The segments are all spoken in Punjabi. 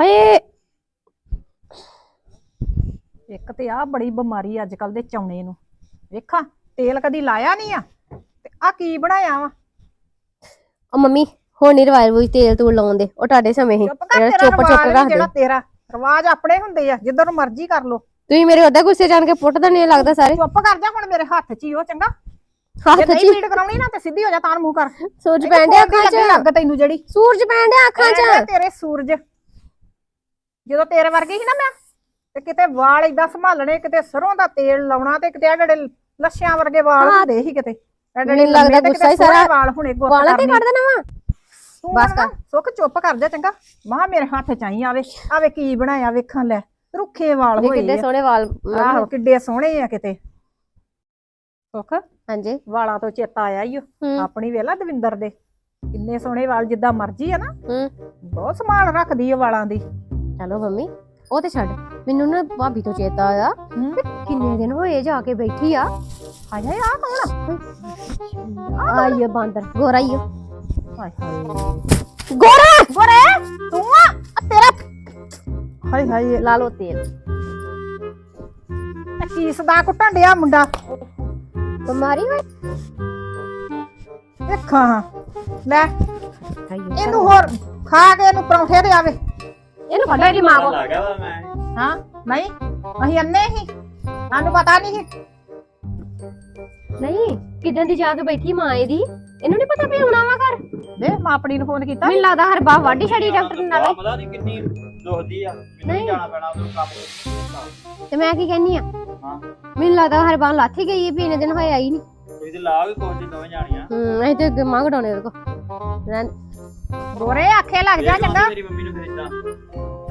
ਹਾਏ। ਇੱਕ ਤੇ ਆ ਬੜੀ ਬਿਮਾਰੀ ਅੱਜ ਕੱਲ ਦੇ ਚੌਣੇ ਨੂੰ। ਵੇਖਾਂ ਤੇਲ ਕਦੀ ਲਾਇਆ ਨਹੀਂ ਆ ਤੇ ਆ ਕੀ ਬਣਾਇਆ ਵਾ? ਉਹ ਮੰਮੀ ਹੁਣ ਨਹੀਂ ਰਵਾਇਲ ਵਿੱਚ ਤੇਲ ਤੂਲ ਲਾਉਂਦੇ ਉਹ ਤੁਹਾਡੇ ਸਮੇਂ ਹੀ। ਚੁੱਪ ਕਰ ਜਿਹੜਾ ਤੇਰਾ ਚੁੱਪ ਚੁੱਪ ਰਿਵਾਜ ਰੱਖਦੇ। ਜਿਹੜਾ ਤੇਰਾ ਰਿਵਾਜ ਆਪਣੇ ਹੁੰਦੇ ਆ ਜਿੱਧਰ ਨੂੰ ਮਰਜ਼ੀ ਕਰ ਲੋ ਤੁਸੀਂ ਮੇਰੇ ਉਹਦਾ ਗੁੱਸੇ ਜਾਣ ਕੇ ਪੁੱਟ ਨਹੀਂ ਲੱਗਦਾ ਸਾਰੇ। ਚੁੱਪ ਕਰ ਜਾ ਹੁਣ ਮੇਰੇ ਹੱਥ 'ਚ ਹੀ ਉਹ ਚੰਗਾ। ਹੱਥ ਚ ਪੀੜ ਕਰਾਉਣੀ ਨਾ ਤੇ ਸਿੱਧੀ ਹੋ ਜਾ ਤਾਂ ਮੂੰਹ ਕਰ। ਸੂਰਜ ਪੈਣ ਦੀ ਅੱਖਾਂ ਚ। ਲੱਗ ਤੈਨੂੰ ਜਿਹੜੀ। ਸੂਰਜ ਪੈਣ ਡਿਆ ਅੱਖਾਂ ਚ। ਤੇਰੇ ਸੂਰਜ ਜਦੋਂ ਤੇਰੇ ਵਰਗੀ ਸੀ ਨਾ ਮੈਂ ਤੇ ਕਿਤੇ ਵਾਲ ਏਦਾਂ ਸੰਭਾਲਣੇ ਕਿਤੇ ਸਰੋਂ ਦਾ ਤੇਲ ਲਾਉਣਾ ਤੇ ਕਿਤੇ ਆਹ ਜਿਹੜੇ ਲੱਛਿਆਂ ਵਰਗੇ ਵਾਲ। ਹੁੰਦੇ ਸੀ ਕਿਤੇ ਮੈਨੂੰ ਲੱਗਦਾ ਗੁੱਸਾ ਹੀ ਸਾਰਾ ਵਾਲ ਹੁਣੇ ਗੁੱਤ ਵਾਲਾਂ ਤੇ। ਕੱਢ ਦੇਣਾ ਵਾ। ਬਸ ਨਾ ਸੁੱਖ ਚੁੱਪ ਕਰ ਜਾ ਚੰਗਾ। ਮਾਂ ਮੇਰੇ ਹੱਥ ਚ ਆਈ ਆਵੇ ਆਵੇ ਕੀ ਬਣਾਇਆ ਵੇਖਾਂ ਲੈ ਰੁੱਖੇ ਵਾਲ ਹੋਏ ਕਿੱਡੇ ਆ। ਸੋਹਣੇ ਵਾਲ ਆਹੋ ਕਿੱਡੇ ਸੋਹਣੇ ਆ ਕਿਤੇ। ਸੁੱਖ ਹਾਂਜੀ। ਵਾਲਾਂ ਤੋਂ ਚੇਤਾ ਆਇਆ ਈ ਆਪਣੀ ਵੇਲਾ ਦਵਿੰਦਰ ਦੇ। ਕਿੰਨੇ ਸੋਹਣੇ ਵਾਲ ਜਿੱਦਾਂ ਮਰਜ਼ੀ ਆ ਨਾ। ਬਹੁਤ ਸੰਭਾਲ ਰੱਖਦੀ ਆ ਵਾਲਾਂ ਦੀ। ਚਲੋ ਮੰਮੀ। ਉਹ ਤੇ ਛੱਡ। ਮੈਨੂੰ ਨਾ ਭਾਬੀ ਤੋਂ ਚੇਤਾ ਆਇਆ ਕਿੰਨੇ ਦਿਨ ਹੋਏ ਜਾ ਕੇ ਬੈਠੀ ਆ। ਹਾਏ ਆ ਕੌਣ ਆਈਏ ਬਾਂਦਰ। ਗੋਰਾ ਹੀ ਆ। ਹਾਏ ਹਾਏ। ਗੋਰਾ ਗੋਰੇ! ਤੂੰ ਆ ਆ ਤੇਰਾ। ਹਾਏ ਹਾਏ। ਲਾ ਲੋ ਤੇਲ। ਕੀ ਸਦਾ ਕੁੱਟਣ ਡਿਆ ਮੁੰਡਾ? ਬਿਮਾਰੀ ਹੋਈ? ਹਾਂ। ਲੈ ਇਹਨੂੰ ਇਹਨੂੰ ਹੋਰ ਖਾ ਕੇ ਇਹਨੂੰ ਪਰੌਂਠੇ ਦੇ ਆਵੇ। ਇਹਨੂੰ ਕੱਢੋ ਇਹਦੀ ਮਾਂ ਕੋ ਵਾ ਮੈਂ। ਹਾਂ ਨਹੀਂ ਅਸੀਂ ਅੰਨੇ ਹੀ ਸਾਨੂੰ ਪਤਾ ਨਹੀਂ ਨਹੀਂ ਕਿਦਾਂ ਦੀ ਜਾ ਕੇ ਬੈਠੀ ਮਾਂ ਇਹਦੀ? ਇਹਨੂੰ ਨਹੀਂ ਪਤਾ ਵੀ ਆਉਣਾ ਵਾ ਘਰ? ਵੇ ਮਾਂ ਆਪਣੀ ਨੂੰ ਫੋਨ ਕੀਤਾ ਮੈਨੂੰ ਲੱਗਦਾ ਹਰ ਬਾਹ ਵਾਢੀ ਛੜੀ ਡਾਕਟਰ ਨਾਲ। ਆਹ ਪਤਾ ਨਹੀਂ ਕਿੰਨੀ ਦੁਖਦੀ ਆ ਮੈਨੂੰ ਨਹੀਂ। ਜਾਣਾ ਪੈਣਾ ਉਹ ਕੰਮ ਤੇ। ਮੈਂ ਕੀ ਕਹਿੰਨੀ ਆ? ਹਾਂ। ਮੈਨੂੰ ਲੱਗਦਾ ਹਰ ਬਾਹ ਲੱਥ ਹੀ ਗਈ ਹੈ ਵੀ ਇੰਨੇ ਦਿਨ ਹੋਏ ਆਈ ਨਹੀਂ ਤੁਸੀਂ ਤੇ ਲਾ ਕੇ ਕੋਚ ਦੋਵੇਂ ਜਾਣੀਆਂ। ਹੂੰ ਅਸੀਂ ਤੇ ਮੰਗ ਡਾਉਣੇ ਉਹਦੇ ਕੋ ਰਹਿਣ- ਗੋਰੇ ਆਖੇ ਲੱਗ ਜਾ ਚੰਗਾ। ਮੇਰੀ ਮੰਮੀ ਨੂੰ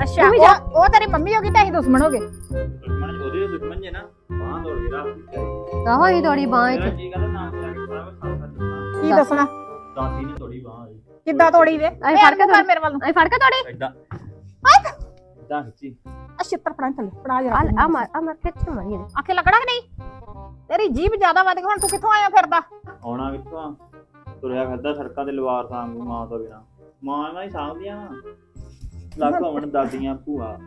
ਅੱਛਾ ਤੂੰ ਵੀ ਜਾ। ਉਹ ਉਹ ਤੇਰੀ ਮੰਮੀ ਹੋਗੀ ਤੇ ਅਸੀਂ ਦੁਸ਼ਮਣ ਹੋਗੇ ਦੁਸ਼ਮਣ ਉਹਦੇ ਦੁਸ਼ਮਣ ਜੇ ਨਾ ਬਾਹਾਂ ਤੋੜ ਕੇ ਰੱਖ ਦਿੱਤੀ ਆਹੋ ਹੀ ਤੋੜੀ ਬਾਹ ਮੇਰਾ ਇੱਥੇ? ਜੀ ਸਾਰਾ ਦੁਸ਼ਮਣ ਕੀ ਦੱਸ। ਦੱਸਣਾ? ਦਾਤੀ ਨੇ ਤੋੜੀ ਬਾਹਾਂ ਉਹਦੀ। ਕਿੱਦਾਂ ਤੋੜੀ ਵੇ? ਅਸੀਂ ਫੜ ਕੇ ਕਰ ਮੇਰੇ ਵੱਲ ਨੂੰ। ਅਸੀਂ ਫੜ ਕੇ ਤੋੜੀ। ਇਦਾਂ ਇਦਾਂ ਖਿੱਚੀ। ਆ ਛਿੱਤਰ ਫੜਾਂ ਥੱਲੇ ਫੜਾ ਜਰਾ ਆ ਮਾਰ ਆ ਮਾਰ ਕਿੱਥੇ ਮਾਰੀ ਇਹਦੇ ਆਖੇ ਲੱਗਣਾ ਕਿ ਨਹੀਂ? ਤੇਰੀ ਜੀਭ ਜ਼ਿਆਦਾ ਵੱਧ ਗਈ ਹੁਣ ਤੂੰ ਕਿੱਥੋਂ ਆਇਆ ਫਿਰਦਾ? ਆਉਣਾ ਕਿੱਥੋਂ ਆ? ਤੁਰਿਆ ਫਿਰਦਾ ਸੜਕਾਂ ਤੇ ਲਵਾਰ ਸਾਂਗੂ ਮਾਂ ਤੋਂ ਬਿਨਾ। ਮਾਂ ਨਾਲ ਹੀ ਸਾਂਭਦੀਆਂ। ਲੱਗ ਹੋਵਣ ਦਾਦੀਆਂ ਭੂਆ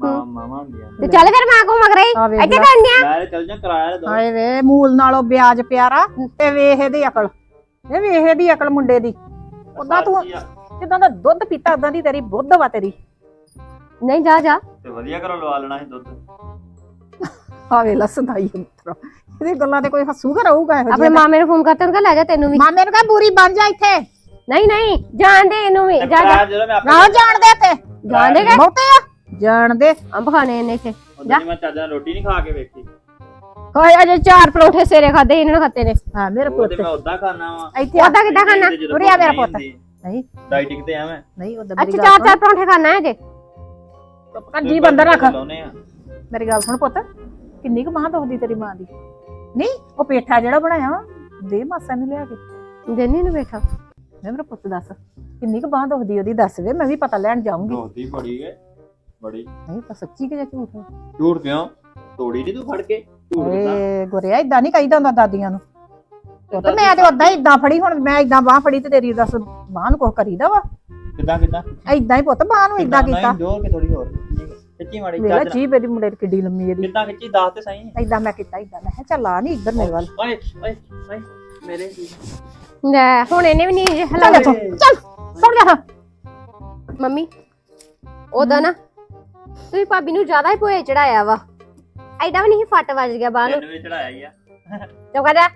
ਮਾਂ ਮਾਮਾ ਹੁੰਦੀਆਂ। ਤੇ ਚੱਲ ਫਿਰ ਮਾਂ ਕੋ ਮਗਰੇ ਆ ਵੇਖ ਇੱਥੇ ਲੈ। ਕਰਨਿਆ ਮੈਂ ਤੇ ਚੱਲ ਜਾ ਕਿਰਾਇਆ ਦੋ ਹਾਏ ਵੇ ਮੂਲ ਨਾਲੋਂ ਵਿਆਜ ਪਿਆਰਾ ਤੇ ਵੇਖ ਇਹਦੀ ਅਕਲ। ਇਹ ਵੇਖ ਇਹਦੀ ਅਕਲ ਮੁੰਡੇ ਦੀ। ਉਦਾਂ ਤੂੰ ਜਿੱਦਾਂ ਦਾ ਦੁੱਧ ਪੀਤਾ ਉਦਾਂ ਦੀ ਤੇਰੀ ਬੁੱਧ ਵਾ ਤੇਰੀ। ਨਹੀਂ ਜਾ ਜਾ। ਤੇ ਵਧੀਆ ਘਰੋਂ ਲਵਾ ਲੈਣਾ ਸੀ ਦੁੱਧ। ਆਵੇ ਲਸਦਾਈ ਅੰਤਰਾ ਇਹਦੀ ਗੱਲਾਂ ਤੇ ਕੋਈ ਹੱਸੂਗਾ ਰਹੂਗਾ ਇਹੋ ਆਪਣੇ ਜਿਹਾ ਮਾਮੇ ਨੂੰ ਫੋਨ ਕਰਤਾ ਉਹਨੂੰ ਕਹਿ ਲੈ ਜਾ ਤੈਨੂੰ ਵੀ। ਮਾਮੇ ਨੂੰ ਕਹ ਬੂਰੀ ਬਣ ਜਾ ਇੱਥੇ। ਨਹੀਂ ਨਹੀਂ ਜਾਣ ਦੇ ਇਹਨੂੰ ਵੀ ਜਾ ਜਾ। ਕਿਰਾਇਆ ਜਦੋਂ ਮੈਂ ਨਾ ਜਾਣ ਦੇ ਤੇ ਜਾਣ ਦੇ ਬਹੁਤੇ ਆ? ਜਾਣ ਦੇ ਅੰਬ ਖਾਣੇ ਇਹਨੇ ਇੱਥੇ ਦੀ ਮੈਂ ਚੱਜਾਂ ਰੋਟੀ ਨਹੀਂ ਖਾ ਕੇ ਵੇਖੀ। ਕੋਈ ਅਜੇ ਚਾਰ ਪਰੌਂਠੇ ਸੇਰੇ ਖਾਦੇ ਇਹਨਾਂ ਨੇ ਖਾਤੇ ਨੇ। ਹਾਂ ਮੇਰੇ ਪੁੱਤ। ਮੈਂ ਉਦਾਂ ਖਾਣਾ ਵਾ। ਇੱਥੇ। ਉਹਦਾ ਕਿੱਦਾਂ ਖਾਣਾ? ਉਰੇ ਆ ਮੇਰਾ ਪੁੱਤ। ਨਹੀਂ ਡਾਈਟਿੰਗ ਤੇ ਆ ਮੈਂ ਨਹੀਂ ਉਹਦਾ ਅੱਛਾ ਚਾਰ ਚਾਰ ਪਰੌਂਠੇ ਖਾਣਾ ਹੈ ਜੇ ਜੀ ਬੰਦਰ ਰੱਖ। ਮੇਰੀ ਗੱਲ ਸੁਣ ਪੁੱਤ ਕਿੰਨੀ ਕੁ ਮਾਂ ਦੁਖਦੀ ਤੇਰੀ ਮਾਂ ਦੀ? ਨਹੀਂ ਉਹ ਪੇਠਾ ਜਿਹੜਾ ਬਣਾਇਆ ਵਾ, ਦੇ ਮਾਸਾ ਨੂੰ ਲਿਆ ਕੇ। ਦੇਨੀ ਨੂੰ ਬੈਠਾ ਮੈਂ ਮੇਰਾ ਪੁੱਤ ਦੱਸ। ਕਿੰਨੀ ਕੁ ਬਾਹ ਦੁਖਦੀ ਉਹਦੀ ਦੱਸ ਵੇ ਮੈਂ ਵੀ ਪਤਾ ਲੈਣ ਜਾਊਂਗੀ। ਦੋਤੀ ਬੜੀ ਗਏ ਬੜੀ। ਨਹੀਂ ਤਾਂ ਸੱਚੀ ਕਿ ਜਾਂ ਝੂਠ ਹੈ ਝੂਠ ਕਿਉਂ? ਤੋੜੀ ਨਹੀਂ ਤੂੰ ਫੜ ਕੇ? ਝੂਠ ਕਿਦਾਂ? ਏ ਗੁਰਿਆ ਇਦਾਂ ਨਹੀਂ ਕਹੀਦਾ ਹੁੰਦਾ ਦਾਦੀਆਂ ਨੂੰ। ਪੁੱਤ ਮੈਂ ਤੇ ਉਦਾਂ ਹੀ ਇਦਾਂ ਫੜੀ ਹੁਣ ਮੈਂ ਇਦਾਂ ਬਾਹ ਫੜੀ ਤੇ ਤੇਰੀ ਦੱਸ ਬਾਹ ਨੂੰ ਕੁਛ ਕਰੀਦਾ ਵਾ? ਕਿਦਾਂ ਕਿਦਾਂ? ਇਦਾਂ ਹੀ ਪੁੱਤ ਬਾਹ ਨੂੰ ਇਦਾਂ ਕੀਤਾ। ਜੋਰ ਕੇ ਥੋੜੀ ਹੋਰ। ਖਿੱਚੀ ਮਾੜੀ ਮੇਰਾ ਜੀ ਮੇਰੀ ਮੁੰਡੇ ਦੀ ਕਿੱਡੀ ਲੰਮੀ ਇਹਦੀ। ਕਿੱਦਾਂ ਖਿੱਚੀ ਦੱਸ ਤੇ ਸਹੀ। ਇਦਾਂ ਮੈਂ ਕੀਤਾ ਇਦਾਂ ਮੈਂ ਕਿਹਾ ਚੱਲ ਆ ਨਹੀਂ ਇੱਧਰ ਮੇਰੇ ਵੱਲ। ਓਏ ਓਏ ਓਏ ਮੇਰੇ। ਲੈ ਹੁਣ ਇਹਨੇ ਵੀ ਨਹੀਂ ਚੱਲ ਹਲਾ ਇੱਥੋਂ। ਚੱਲ ਸੁਣ ਜਾ ਮੰਮੀ ਉਹਦਾ ਨਾ ਤੁਸੀਂ ਭਾਬੀ ਨੂੰ ਜ਼ਿਆਦਾ ਹੀ ਭੋਏ ਚੜਾਇਆ ਵਾ। ਐਡਾ ਵੀ ਨਹੀਂ ਫੱਟ ਵੱਜ ਗਿਆ ਬਾਹ ਨੂੰ। ਤੈਨੂੰ ਵੀ ਚੜਾਇਆ ਹੀ ਆ। ਚੁੱਪ ਕਰ ਜਾ।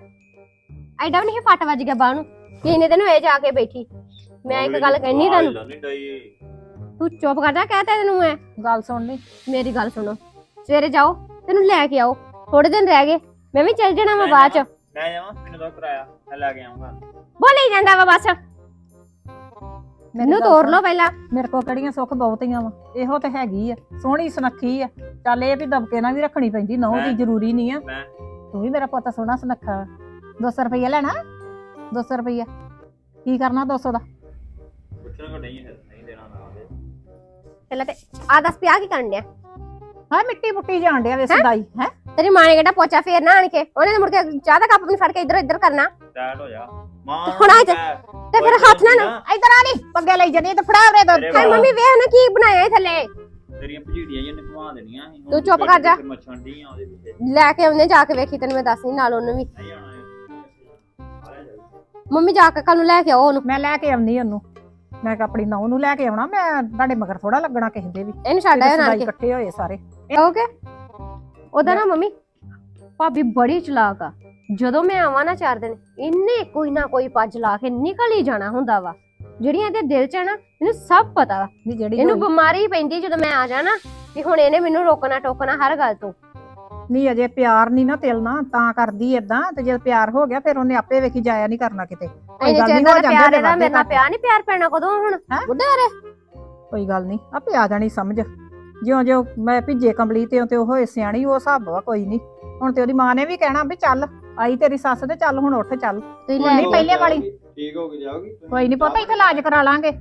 ਐਡਾ ਵੀ ਨਹੀਂ ਫੱਟ ਵੱਜ ਗਿਆ ਬਾਹ ਨੂੰ। ਕਿੰਨੇ ਦਿਨ ਹੋਏ ਜਾ ਕੇ ਬੈਠੀ। ਮੈਂ ਇੱਕ ਗੱਲ ਕਹਿਣੀ ਤੁਹਾਨੂੰ ਨਹੀਂ ਡਈ। ਤੂੰ ਚੁੱਪ ਕਰ ਜਾ ਕਹਤਾ ਤੈਨੂੰ ਮੈਂ। ਗੱਲ ਸੁਣ ਲਈ ਮੇਰੀ ਗੱਲ ਸੁਣੋ। ਸਵੇਰੇ ਜਾਓ ਤੈਨੂੰ ਲੈ ਕੇ ਆਓ। ਥੋੜੇ ਦਿਨ ਰਹਿ ਗਏ। ਮੈਂ ਵੀ ਚੱਲ ਜਾਣਾ ਵਾ ਬਾਅਦ ਚ। ਮੈਂ ਜਾਵਾਂ ਮੈਨੂੰ ਦੋ ਕਰਾਇਆ ਮੈਂ ਲੈ ਕੇ ਆਉਂਗਾ ਬੋਲੀ ਜਾਂਦਾ ਵਾ ਬਸ। ਮੈਨੂੰ ਸੁਣ। ਲਓ ਪਹਿਲਾਂ। ਮੇਰੇ ਕੋਲ ਕਿਹੜੀਆਂ ਸੁੱਖ ਬਹੁਤੀਆਂ ਵਾ? ਇਹੋ ਤੇ ਹੈਗੀ ਆ ਸੋਹਣੀ ਸੁਨੱਖੀ ਆ। ਚੱਲ ਇਹ ਵੀ ਦਬਕੇ ਨਾਲ ਵੀ ਰੱਖਣੀ ਪੈਂਦੀ ਨਹੁੰ ਦੀ ਮੈਂ- ਜ਼ਰੂਰੀ ਨਹੀਂ ਆ। ਮੈਂ ਤੂੰ ਵੀ ਮੇਰਾ ਪੁੱਤ ਸੋਹਣਾ ਸੁਨੱਖਾ 200 ਰੁਪਈਆ ਲੈਣਾ? 200 ਰੁਪਈਆ। ਕੀ ਕਰਨਾ 200 ਦਾ? ਪੁੱਛਣ ਕੋ ਨਹੀਂ ਹੈ ਨਹੀਂ ਦੇਣਾ ਨਾ ਦੇ ਪਹਿਲਾਂ ਤੇ ਆ ਦੱਸ ਪਿਆ ਕੀ ਕਰਨ ਡਿਆ? ਹਾਂ ਮਿੱਟੀ ਮੁੱਟੀ ਜਾਣ ਡਿਆ ਵੇ ਸਦਾਈ ਹੈ? ਤੇਰੀ ਮਾਂ ਨੇ ਕਿਹੜਾ ਪੋਚਾ ਫੇਰਨਾ ਆਣ ਕੇ? ਉਹਨੇ ਤਾਂ ਮੁੜ ਕੇ ਚਾਹ ਦਾ ਕੱਪ ਵੀ ਫੜ ਕੇ ਇੱਧਰ ਇੱਧਰ ਕਰਨਾ। ਟਾਈਟ ਹੋ ਜਾ ਮਾਂ ਹੁਣ ਆ ਜਾ। ਤੇ ਫਿਰ ਹੱਥ ਨਾਲ ਨਾ, ਇਧਰ ਆ ਨੀ ਪੰਗੇ ਲਈ ਜਣੀ ਤੇ ਫੜਾ ਉਰੇ ਦੋ ਹਾਏ ਮੰਮੀ ਵੇਖ ਨਾ ਕੀ ਬਣਾਇਆ ਇਹ ਥੱਲੇ। ਤੇਰੀਆਂ ਭਜੀੜੀਆਂ ਜਿਹਨੇ ਘੁਮਾ ਦੇਣੀਆਂ ਸੀ। ਤੂੰ ਚੁੱਪ ਕਰ ਜਾ। ਮੱਛਣ ਡੀਆਂ ਉਹਦੇ ਵਿੱਚ ਲੈ ਕੇ ਆਉਂਦੇ ਜਾ ਕੇ ਵੇਖੀ ਤੈਨੂੰ ਮੈਂ ਦੱਸਣੀ ਨਾਲ ਉਹਨੂੰ ਵੀ। ਨਹੀਂ। ਮੰਮੀ ਜਾ ਕੇ ਕੱਲ ਨੂੰ ਲੈ ਕੇ ਆਓ ਉਹਨੂੰ। ਮੈਂ ਲੈ ਕੇ ਆਉਣੀ ਉਹਨੂੰ। ਮੈਂ ਆਪਣੀ ਨੌਂ ਨੂੰ ਲੈ ਕੇ ਆਉਣਾ। ਮੈਂ ਤੁਹਾਡੇ ਮਗਰ ਥੋੜਾ ਲੱਗਣਾ ਕਿਸੇ ਦੇ ਵੀ। ਇਹਨੂੰ ਛੱਡ ਆਇਓ ਨਾਲ ਇਕੱਠੇ ਹੋਏ ਸਾਰੇ। ਓਕੇ। ਉਹਦਾ ਨਾ ਮੰਮੀ ਭਾਬੀ ਬੜੀ ਚਲਾਕ ਆ। ਜਦੋਂ ਮੈਂ ਆਵਾਂ ਨਾ ਚਾਰ ਦਿਨ ਇਹਨੇ ਕੋਈ ਨਾ ਕੋਈ ਪੱਜ ਲਾ ਕੇ ਨਿਕਲ ਹੀ ਜਾਣਾ ਹੁੰਦਾ ਵਾ। ਜਿਹੜੀਆਂ ਇਹਦੇ ਦਿਲ 'ਚ ਆ ਨਾ ਮੈਨੂੰ ਸਭ ਪਤਾ ਵਾ। ਨਹੀਂ ਜਿਹੜੀ ਇਹਨੂੰ ਹੋਈ- ਬਿਮਾਰੀ ਪੈਂਦੀ ਜਦੋਂ ਮੈਂ ਆ ਜਾਣਾ ਵੀ ਹੁਣ ਇਹਨੇ ਮੈਨੂੰ ਰੋਕਣਾ ਟੋਕਣਾ ਹਰ ਗੱਲ ਤੋਂ। ਨਹੀਂ ਅਜੇ ਪਿਆਰ ਨਹੀਂ ਨਾ ਤਿਲਣਾ ਤਾਂ ਕਰਦੀ ਏਦਾਂ ਤੇ ਜਦ ਪਿਆਰ ਹੋ ਗਿਆ ਫਿਰ ਉਹਨੇ ਆਪੇ ਵੇਖੀ ਜਾਇਆ ਨਹੀਂ ਕਰਨਾ ਕਿਤੇ। ਕੋਈ ਇਹਨੇ ਗੱਲ ਨੀ, ਚੰਗਾ ਹੋ ਜਾਂਦੇ ਪਿਆਰ ਨੇ ਇਹਦਾ ਵਾਧੇ ਮੇਰੇ ਨਾਲ ਘਾਟੇ। ਪਿਆਰ ਨਹੀਂ ਪਿਆਰ ਪੈਣਾ ਕਦੋਂ ਹੁਣ? ਹੈਂ? ਬੁੱਢਾ ਰੇ। ਕੋਈ ਗੱਲ ਨਹੀਂ ਆਪੇ ਆ ਜਾਣੀ ਸਮਝ। ਜਿਉਂ ਜਿਉਂ ਮੈਂ ਭਿੱਜੇ ਕੰਬਲੀ ਤੇ ਤੇ ਉਹ ਹੋਏ ਸਿਆਣੀ ਉਹ ਹਿਸਾਬ ਵਾ ਕੋਈ ਨਹੀਂ ਹੁਣ ਤੇ ਉਹਦੀ ਮਾਂ ਨੇ ਵੀ ਕਹਿਣਾ ਵੀ ਚੱਲ। ਆਈ ਤੇਰੀ ਸੱਸ ਤੇ ਚੱਲ ਹੁਣ ਉੱਠ ਚੱਲ। ਤੁਸੀਂ ਨਹੀਂ, ਪਹਿਲੇ ਵਾਲੀ। ਠੀਕ ਹੋ ਕੇ ਜਾਓਗੀ ਕੋਈ ਨਹੀਂ ਪਤਾ ਇੱਥੇ ਇਲਾਜ ਕਰਾ ਲਾਂਗੇ।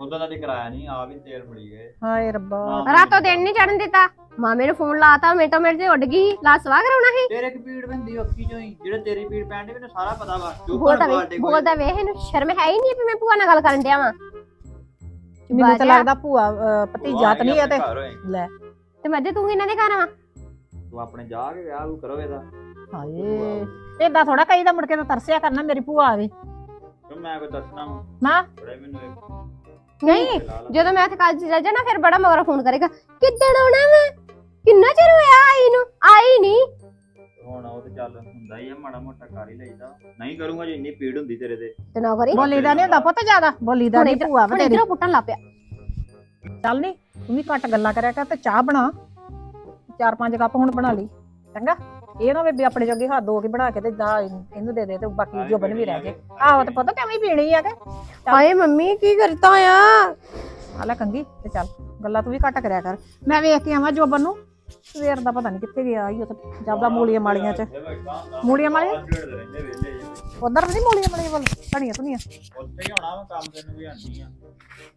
ਉਦੋਂ ਦਾ ਨਹੀਂ ਕਰਾਇਆ ਨਹੀਂ ਆ ਵੀ ਤੇਲ ਮਿਲੀ ਗਏ। ਹਾਏ ਰੱਬਾ। ਰਾਤੋਂ ਦਿਨ ਨਹੀਂ ਚੜਨ ਦਿੱਤਾ। ਮਾਮੇ ਨੂੰ ਫੋਨ ਲਾਤਾ ਮਿੰਟੋ ਮਿੰਟ ਤੇ ਉੱਡ ਗਈ ਲਾ ਸਵਾ ਕਰਾਉਣਾ ਸੀ। ਤੇਰੇ ਕੀ ਪੀੜ ਪੈਂਦੀ ਅੱਖੀ ਚੋਂ ਹੀ ਜਿਹੜੇ ਤੇਰੀ ਪੀੜ ਪੈਣ ਦੀ ਮੈਨੂੰ ਸਾਰਾ ਪਤਾ ਵਾ। ਬੋਲਦਾ ਵੇ ਬੋਲਦਾ ਵੇ ਇਹਨੂੰ ਸ਼ਰਮ ਹੈ ਹੀ ਨਹੀਂ ਵੀ ਮੈਂ ਭੂਆ ਨਾਲ ਗੱਲ ਕਰਨ ਡਿਆ ਵਾਂ। ਮੈਨੂੰ ਤਾਂ ਬਾਜਾ। ਲੱਗਦਾ ਭੂਆ ਅਹ, ਭਤੀਜਾ ਤਾਂ ਨਹੀਂ ਆ ਤੇ। ਲੈ। ਤੇ ਮੱਦੇ ਤੂੰ ਇਹਨਾਂ ਦੇ ਘਰ ਆ ਤੂੰ ਆਪਣੇ ਜਾ ਕੇ ਵਿਆਹ ਕਰੋ ਇਹਦਾ। ਹਾਏ। ਏਦਾਂ ਥੋੜਾ ਕਈ ਦਾ ਮੁੜ ਕੇ ਤਾਂ ਤਰਸਿਆ ਕਰਨਾ ਮੇਰੀ ਭੂਆ ਆਵੇ। ਕਿਉਂ ਮੈਂ ਕੋਈ ਦੱਸਣਾ? ਨਾ ਬੜੇ ਮੈਨੂੰ ਇੱਕ ਨਹੀਂ ਲਾ ਲਾ। ਜਦੋਂ ਮੈਂ ਉੱਥੇ ਕਾਲਜ ਚੱਲ ਜਾਣਾ ਫਿਰ ਬੜਾ ਮਗਰ ਫੋਨ ਕਰੇਗਾ ਕਿੱਦਣ ਆਉਣਾ ਵਾ? ਕਿੰਨਾ ਚਿਰ ਹੋਇਆ ਆਈ ਨੂੰ? ਆਈ ਨਹੀਂ? ਹੁਣ ਉਹ ਤੇ ਚੱਲ ਹੁੰਦਾ ਹੀ ਆ ਮਾੜਾ ਮੋਟਾ ਕਰ ਹੀ ਲਈਦਾ। ਨਹੀਂ ਕਰੂੰਗਾ ਜੇ ਇੰਨੀ ਪੀੜ ਹੁੰਦੀ ਤੇਰੇ ਤੇ। ਤੇ ਨਾ ਕਰੀ। ਬੋਲੀ ਦਾ ਨਹੀਂ ਹੁੰਦਾ ਪਤਾ ਜ਼ਿਆਦਾ ਬੋਲੀ ਦਾ ਹੁਣ ਨਹੀਂ ਇੱਧਰ- ਭੂਆ ਵਾ ਹੁਣ ਤੇਰੀ ਇਧਰੋਂ ਪੁੱਟਣ ਲੱਗ ਪਿਆ। ਚੱਲ ਨਹੀਂ ਤੂੰ ਵੀ ਘੱਟ ਗੱਲਾਂ ਕਰਿਆ ਕਰ ਤੇ ਚਾਹ ਬਣਾ। ਚਾਰ ਪੰਜ ਕੱਪ ਹੁਣ ਬਣਾ ਲਈ। ਚੰਗਾ। ਇਹ ਨਾ ਵੀ ਆਪਣੇ ਜੋਗੇ ਹੱਥ ਦੋ ਕੇ ਬਣਾ ਕੇ ਤੇ ਦਾ ਇਹਨੂੰ ਦੇ ਦੇ ਤੇ ਬਾਕੀ ਜੋਬਨ ਵੀ ਰਹਿ ਜੇ ਆਹੋ ਤੇ ਪਤਾ ਕਿਵੇਂ ਪੀਣੀ ਆ ਕਿ? ਹਾਏ ਮੰਮੀ ਕੀ ਕਰਤਾ ਆ? ਆ ਲੈ ਕੰਗੀ ਤੇ ਚੱਲ ਗੱਲਾਂ ਤੂੰ ਵੀ ਘੱਟ ਕਰਿਆ ਕਰ। ਮੈਂ ਵੇਖ ਕੇ ਆਵਾਂ ਜੋਬਨ ਨੂੰ। ਸਵੇਰ ਦਾ ਪਤਾ ਨਹੀਂ ਕਿੱਥੇ ਗਿਆ ਹੀ ਉੱਥੇ ਜਾਬਦਾ ਮੂਲੀਆਂ ਮਾਲੀਆਂ ਚ। ਮੂਲੀਆਂ ਮਾਲੀਆਂ? ਉਧਰ ਨਹੀਂ ਮੂਲੀਆਂ ਮਾਲੀਆਂ ਵੱਲ ਧਣੀਆਂ ਧੁਨੀਆਂ? ਉੱਥੇ ਹੀ ਹੋਣਾ ਵਾ ਕੰਮ ਤੈਨੂੰ ਵੀ ਆਂਦੀ ਆ।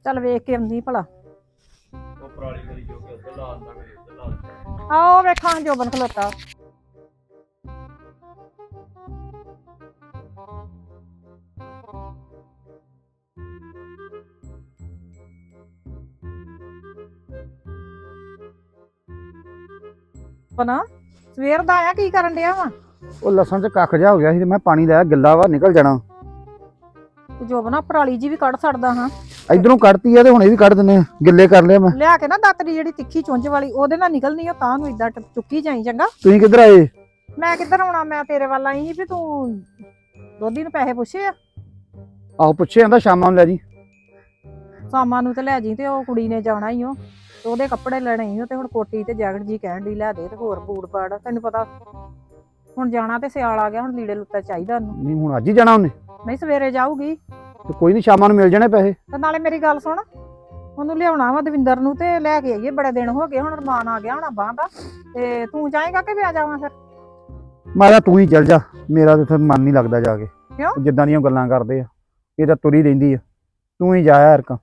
ਚੱਲ ਵੇਖ ਕੇ ਆਉਂਦੀ ਭਲਾ। ਉਹ ਪਰਾਲੀ ਕਰੀ ਜੋ ਕੇ ਉੱਧਰ ਲਾ ਦਿੰਦਾ ਕਰੀ ਉੱਧਰ ਲਾ ਦਿੰਦਾ। ਆਓ ਵੇਖਾਂ ਜੋਬਨ ਖਲੋਤਾ। ਬਨਾ ਸਵੇਰ ਦਾ ਆਇਆ ਕੀ ਕਰਨ ਡਿਆ ਵਾ? ਉਹ ਲਸਣ ਚ ਕੱਖ ਜਾ ਹੋ ਗਿਆ ਸੀ ਤੇ ਮੈਂ ਪਾਣੀ ਲਾਇਆ ਗਿੱਲਾ ਵਾ ਨਿਕਲ ਜਾਣਾ। ਜੋਬਨਾ ਪਰਾਲੀ ਜੀ ਵੀ ਕੱਢ ਛੱਡਦਾ ਹਾਂ। ਇਧਰੋਂ ਕੱਢਤੀ ਆ ਤੇ ਹੁਣ ਇਹ ਵੀ ਕੱਢ ਦਿੰਨੇ ਆ ਗਿੱਲੇ ਕਰ ਲਿਆ ਮੈਂ। ਲਿਆ ਕੇ ਨਾ ਦਾਤਰੀ ਜਿਹੜੀ ਤਿੱਖੀ ਚੁੰਝ ਵਾਲੀ ਉਹਦੇ ਨਾਲ ਨਿਕਲਣੀ ਆ ਤਾਂ ਨੂੰ ਇਦਾਂ ਚੁੱਕੀ ਜਾਈ ਚੰਗਾ? ਤੁਸੀਂ ਕਿੱਧਰ ਆਏ? ਮੈਂ ਕਿੱਧਰ ਆਉਣਾ ਮੈਂ ਤੇਰੇ ਵੱਲ ਆਈ ਸੀ ਵੀ ਤੂੰ ਦੋਦੀ ਨੂੰ ਪੈਸੇ ਪੁੱਛੇ ਆ? ਆਹੋ ਪੁੱਛੇ ਜਾਂਦਾ ਸ਼ਾਮਾਂ ਨੂੰ ਲੈ ਜੀ। ਸਾਮਾਂ ਨੂੰ ਤੇ ਲੈ ਜੀ ਤੇ ਉਹ ਕੁੜੀ ਨੇ ਜਾਣਾ ਹੀ ਉਹ ਤੇ ਉਹਦੇ ਕੱਪੜੇ ਲੈਣੇ ਹੀ ਤੇ ਹੁਣ ਕੋਟੀ ਤੇ ਜੈਕਟ ਜੀ ਕਹਿਣ ਦੀ ਲੈ ਦੇ ਤੇ ਹੋਰ ਬੂਟ ਪਾੜ ਤੈਨੂੰ ਪਤਾ ਹੁਣ ਜਾਣਾ ਤੇ ਸਿਆਲ ਆ ਗਿਆ ਹੁਣ ਲੀੜੇ ਲੁੱਤਾ ਚਾਹੀਦਾ ਉਹਨੂੰ। ਨਹੀਂ ਹੁਣ ਅੱਜ ਹੀ ਜਾਣਾ ਉਹਨੇ? ਨਹੀਂ ਸਵੇਰੇ ਜਾਊਗੀ। ਤੇ ਕੋਈ ਨਹੀਂ ਸ਼ਾਮਾਂ ਨੂੰ ਮਿਲ ਜਾਣੇ ਪੈਸੇ। ਤੇ ਨਾਲੇ ਮੇਰੀ ਗੱਲ ਸੁਣ ਉਹਨੂੰ ਲਿਆਉਣਾ ਵਾ ਦਵਿੰਦਰ ਨੂੰ ਤੇ ਲੈ ਕੇ ਆਈਏ ਬੜੇ ਦਿਨ ਹੋ ਗਏ ਹੁਣ ਰਮਾਨ ਆ ਗਿਆ ਹੋਣਾ ਬਾਂਹ ਦਾ। ਤੇ ਤੂੰ ਜਾਏਗਾ ਕਿ ਮੈਂ ਜਾਵਾਂ ਫਿਰ? ਮੈਂ ਕਿਹਾ ਤੂੰ ਹੀ ਚੱਲ ਜਾ। ਮੇਰਾ ਤੇ ਉੱਥੇ ਮਨ ਨਹੀਂ ਲੱਗਦਾ ਜਾ ਕੇ। ਕਿਉਂ? ਜਿੱਦਾਂ ਦੀਆਂ ਗੱਲਾਂ ਕਰਦੇ ਆ ਇਹ ਤਾਂ ਤੁਰੀ ਰਹਿੰਦੀ ਆ। ਤੂੰ ਹੀ ਜਾਇਆ ਹਰਕਾ